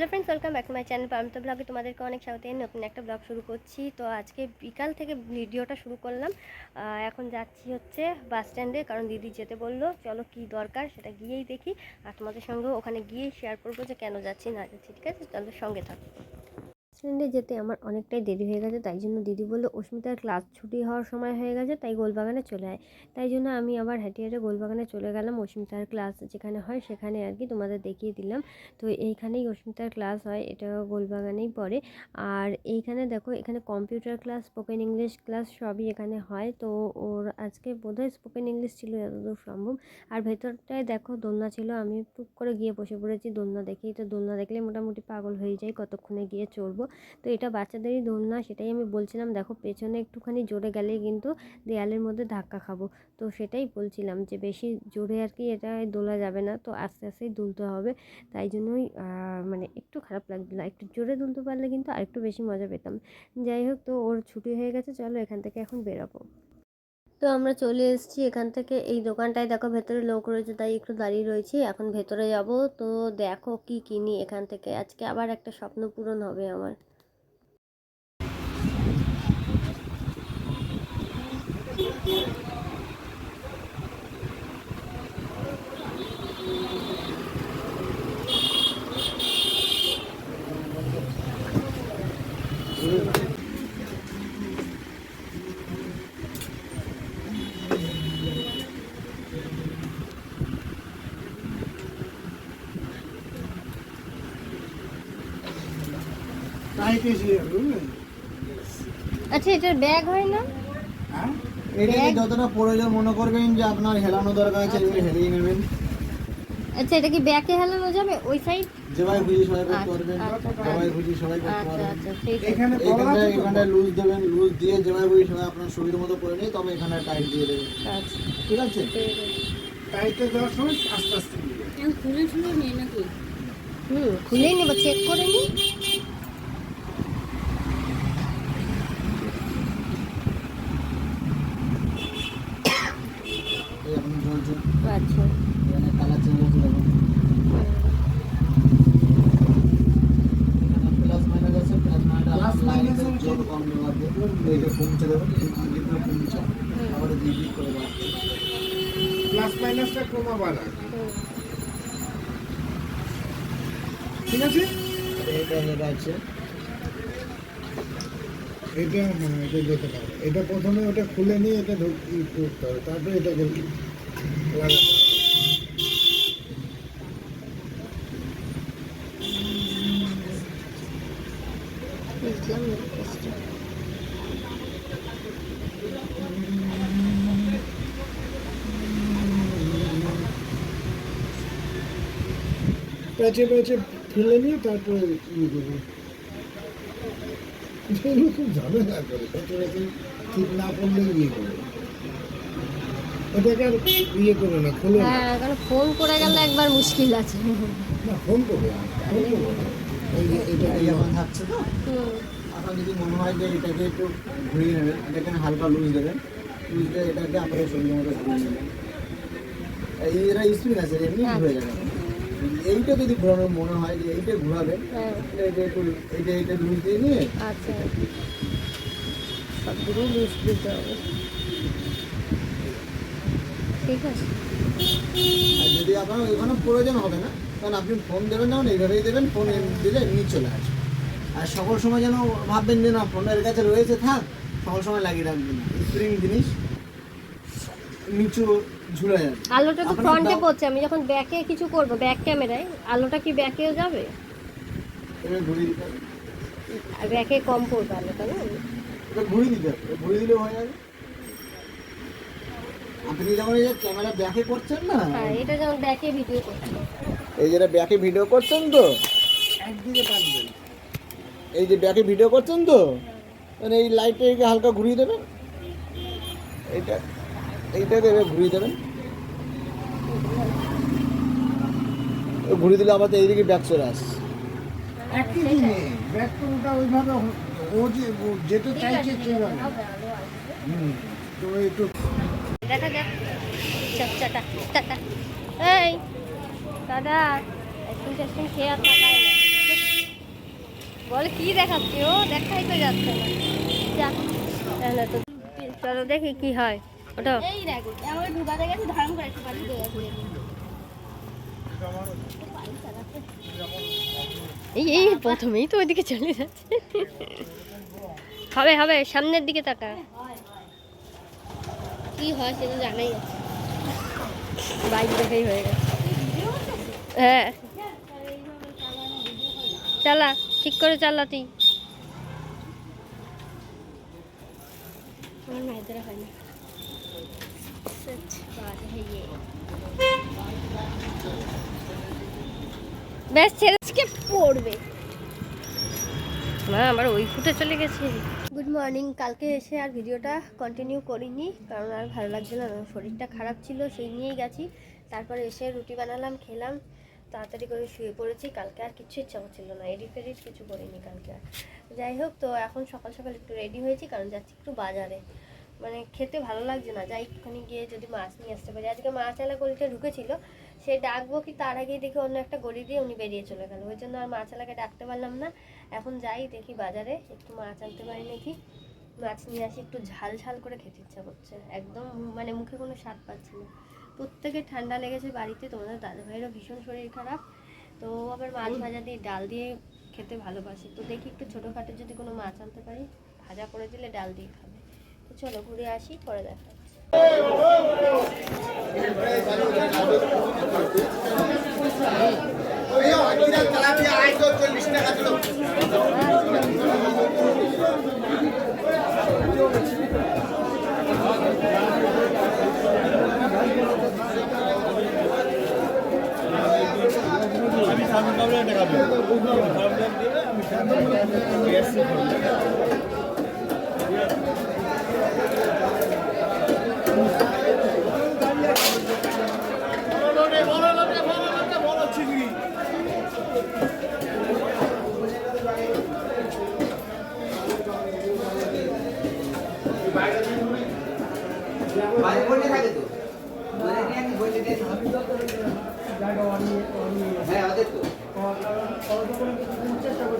Hello friends welcome back to my channel Paramit ব্লগে তোমাদেরকে অনেক স্বাগত। নতুন একটা ব্লগ শুরু করছি। তো আজকে বিকাল থেকে ভিডিওটা শুরু করলাম। এখন যাচ্ছি হচ্ছে বাস স্ট্যান্ডে কারণ দিদি যেতে বলল। চলো কি দরকার সেটা গিয়েই দেখি। আর তোমাদের সঙ্গে ওখানে গিয়েই শেয়ার করব যে কেন যাচ্ছি, না যাচ্ছি, ঠিক আছে? চলো সঙ্গে থাকো। স্ট্যান্ডে যেতে আমার অনেকটাই দেরি হয়ে গেছে। তাই জন্য দিদি বলল, অস্মিতার ক্লাস ছুটি হওয়ার সময় হয়ে গেছে, তাই গোলবাগানে চলে আয়। তাই জন্য আমি আবার হেঁটে হেঁটে গোলবাগানে চলে গেলাম অস্মিতার ক্লাস যেখানে হয় সেখানে আর কি তোমাদের দেখিয়ে দিলাম। তো এইখানেই অস্মিতার ক্লাস হয়, এটা গোলবাগানেই পড়ে। আর এইখানে দেখো, এখানে computer class, spoken English class সবই এখানে হয়। তো ওর আজকে বোধহয় স্পোকেন ইংলিশ ছিল যতদূর সম্ভব। আর ভেতরটায় দেখো দোলনা ছিল, আমি টুক করে গিয়ে বসে পড়েছি দোলনা দেখেই। তো দোলনা দেখলে মোটামুটি পাগল হয়ে যাই, কতক্ষণে গিয়ে চড়বো। তো এটা বাচ্চাদেরই দোলনা, সেটাই আমি বলছিলাম। দেখো, পেছনে একটুখানি জোরে গেলেই কিন্তু দেয়ালের মধ্যে ধাক্কা খাব। তো সেটাই বলছিলাম যে বেশি জোরে আর কি এটা দোলা যাবে না, তো আস্তে আস্তেই দুলতে হবে। তাই জন্যই মানে একটু খারাপ লাগছিল। একটু জোরে দুলতে পারলে কিন্তু আরেকটু বেশি মজা পেতাম। যাই হোক, তো ওর ছুটি হয়ে গেছে, চলো এখান থেকে এখন বেরোবো। তো আমরা চলে এসেছি এখান থেকে। এই দোকানটায় দেখো ভেতরে লোক রয়েছে, তাই একটু দাঁড়িয়ে রয়েছি। এখন ভেতরে যাব। তো দেখো কি কিনি এখান থেকে। আজকে আবার একটা স্বপ্ন পূরণ হবে আমার। Thank বুঝলেন আচ্ছা এটার ব্যাগ হয় না? হ্যাঁ? এটাকে যতটা প্রয়োজন মনে করবেন যে আপনার হেলানো দরকার আছে এগুলো হেলিয়ে নেবেন? আচ্ছা এটা কি ব্যাকে হেলানো যাবে? ওই সাইড যেভাবে খুশি সবাই করতে পারবেন যেভাবে খুশি সবাই করতে পারবেন। ঠিক আছে। এখানে লুজ দেবেন লুজ দিয়ে যেভাবে খুশি সবাই আপনার শরীর মতো করে নিয়ে তবে এখানে টাইট দিয়ে দেবেন। আচ্ছা। ঠিক আছে? টাইটে দেওয়ার সময় আস্তে আস্তে হুম খুলেই নেব চেক করে নি এই আপনার জ্বলছে আচ্ছা এখানে কালার চেঞ্জ হচ্ছে দেখুন প্লাস মাইনাস আছে প্লাস মাইনাস লাইনের জল কম নেওয়ার জন্য এইটা কমছে দেবেন এই দিকটা কমছে আবার দিক দিক করে বাড়ছে প্লাস মাইনাসটা আগে হুম। ঠিক আছে? এটা আছে। এটা হ্যাঁ এটা যেতে পারে এটা প্রথমে ওটা খুলে নিয়ে এটা ঢুক- ই করতে হবে। তারপরে এটাকে লাগাতে হবে। প্যাচে প্যাচে ফেলে নিয়ে তারপরে ইয়ে করব। খুব ঝামেলা করে প্যাচে প্যাচে ঠিক না পড়লে ইয়ে করে এটাকে আর ইয়ে করে না খুলে হ্যাঁ কারণ ফোন করে গেলে একবার মুশকিল আছে। না ফোন করবে ফোন করবে না। এই যে এটা এই যখন থাকছে তো? আপনার যদি মনে হয় যে এটাকে একটু ঘুরিয়ে নেবেন এটাকে হালকা লুজ দেবেন লুজ দিয়ে এটাকে আমাদের শরীরের মতো ঘুরিয়ে নেবেন। এই এরা স্পিড আছে এমনি ঘুরে যাবে। এইটা যদি ঘোরানোর মনে হয় যে এইটা ঘোরাবেন হ্যাঁ। এইটা একটু এইটা এইটা লুজ দিয়ে নিয়ে আচ্ছা। সবগুলোই লুজ দিতে হবে। ঠিক আছে। আর যদি আপনার ওইখানে প্রয়োজন হবে না কারণ আপনি ফোন দেবেন যখন এইভাবেই দেবেন ফোন দিলে এমনি চলে আসবে। আর সকল সময় যেন ভাববেন যে না ফোনের কাছে রয়েছে থাক সকল সময় লাগিয়ে রাখবেন স্প্রিং জিনিস নিচু ঝুলে যাবে। আলোটা তো ফ্রন্টে পড়ছে আমি যখন ব্যাকে কিছু করব ব্যাক ক্যামেরায় আলোটা কি ব্যাকেও যাবে? ঘুরিয়ে দিতে হবে। আর ব্যাকে কম পড়বে আলোটা না? এটা ঘুরিয়ে দিতে হবে। ঘুরিয়ে দিলে হয়ে যাবে। আপনি যখন এই যে ক্যামেরা ব্যাকে করছেন না? হ্যাঁ এটা যেমন ব্যাকে ভিডিও করছি। এই যেটা ব্যাকে ভিডিও করছেন তো? একদিকে এই যে ব্যাকে ভিডিও করছেন তো? মানে এই লাইটটাকে হালকা ঘুরিয়ে দেবেন। এইটা। এইটাকে ঘুরিয়ে দেবেন। ঘুরিয়ে দিলে আবার তো এইদিকে ব্যাক চলে একই ব্যাক কোনটা ওইভাবে হ- ও যে যেতে চাইছে সেভাবে। হুম তো একটু দেখা যাক। চাপ টাটা এই দাদা আইসক্রিম টাইসক্রিম খেয়ে আর বলে কি দেখাচ্ছি ও? দেখাই তো যাচ্ছে না। যা তো চলো দেখি কি হয়। এই এই প্রথমেই তো ওইদিকে চলে যাচ্ছে। হবে হবে সামনের দিকে তাকা। কি হয় সেটা জানাই বাইক দেখেই হয়ে গেছে। হ্যাঁ। চালা ঠিক করে চালা তুই। আমার মায়ের দ্বারা হয় না। ব্যাস পড়বে মা আবার ওই ফুটে চলে গেছে। গুড মর্নিং কালকে এসে আর ভিডিওটা কন্টিনিউ করিনি কারণ আর ভালো লাগছিল না। শরীরটা খারাপ ছিল সেই নিয়েই গেছি। তারপরে এসে রুটি বানালাম খেলাম। তাড়াতাড়ি করে শুয়ে পড়েছি কালকে আর কিছু ইচ্ছা করছিল না। এডিট ফেডিট কিছু করিনি কালকে আর। যাই হোক তো এখন সকাল সকাল একটু রেডি হয়েছি কারণ যাচ্ছি একটু বাজারে। মানে খেতে ভালো লাগছে না। যাই একটুখানি গিয়ে যদি মাছ নিয়ে আসতে পারি। আজকে মাছ আলা গলিতে ঢুকেছিল, সে ডাকবো কি তার আগেই দেখি অন্য একটা গলি দিয়ে উনি বেরিয়ে চলে গেল। ওই জন্য আর মাছ আলাকে ডাকতে পারলাম না। এখন যাই দেখি বাজারে, একটু মাছ আনতে পারি নাকি? মাছ নিয়ে আসি, একটু ঝাল ঝাল করে খেতে ইচ্ছা করছে। একদম মানে মুখে কোনো স্বাদ পাচ্ছি না। প্রত্যেকের ঠান্ডা লেগেছে বাড়িতে, তোমাদের দাদা ভাইয়েরও ভীষণ শরীর খারাপ। তো আবার মাছ ভাজা দিয়ে, ডাল দিয়ে খেতে ভালোবাসে। তো দেখি একটু ছোটোখাটো যদি কোনো মাছ আনতে পারি, ভাজা করে দিলে ডাল দিয়ে খাবে। চলো ঘুরে আসি পরে দেখা হচ্ছে। বাইরে বসে থাকে তো বলে নিয়ে আমি বসে দিয়ে হ্যাঁ ওদের তো যাই তো নাই বুড়ো আবার দে না ওই যে দে না আড়াইশো ওই যে অন্তে দে না আড়াইশো কি বলা ও না তিনশো দেবো আজ তিনশো দেবো টানা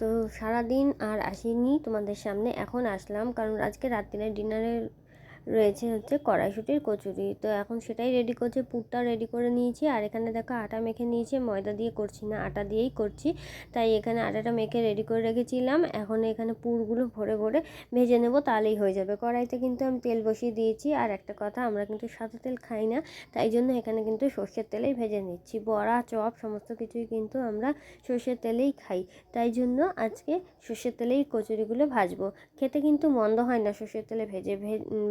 তো সারাদিন আর আসিনি তোমাদের সামনে এখন আসলাম। কারণ আজকে রাত্রিরে ডিনারে রয়েছে হচ্ছে কড়াইশুটির কচুরি। তো এখন সেটাই রেডি করছে, পুরটা রেডি করে নিয়েছি। আর এখানে দেখো আটা মেখে নিয়েছি, ময়দা দিয়ে করছি না, আটা দিয়েই করছি। তাই এখানে আটাটা মেখে রেডি করে রেখেছিলাম। এখন এখানে পুরগুলো ভরে ভরে ভেজে নেব, তাহলেই হয়ে যাবে। কড়াইতে কিন্তু আমি তেল বসিয়ে দিয়েছি। আর একটা কথা, আমরা কিন্তু সাদা তেল খাই না, তাই জন্য এখানে কিন্তু সর্ষের তেলেই ভেজে নিচ্ছি। বড়া, চপ, সমস্ত কিছুই কিন্তু আমরা সর্ষের তেলেই খাই। তাই জন্য আজকে সর্ষের তেলেই কচুরিগুলো ভাজবো। খেতে কিন্তু মন্দ হয় না সর্ষের তেলে ভেজে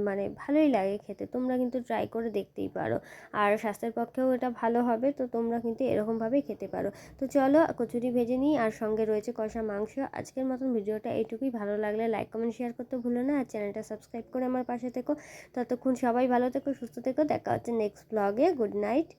মানে ভালোই লাগে খেতে। তোমরা কিন্তু ট্রাই করে দেখতেই পারো। আর স্বাস্থ্যের পক্ষেও এটা ভালো হবে, তো তোমরা কিন্তু এরকমভাবেই খেতে পারো। তো চলো কচুরি ভেজে নিই, আর সঙ্গে রয়েছে কষা মাংস। আজকের মতন ভিডিওটা এইটুকুই। ভালো লাগলে লাইক কমেন্ট শেয়ার করতে ভুলো না। আর চ্যানেলটা সাবস্ক্রাইব করে আমার পাশে থেকো। ততক্ষণ সবাই ভালো থেকো, সুস্থ থেকো। দেখা হচ্ছে নেক্সট ব্লগে গুড নাইট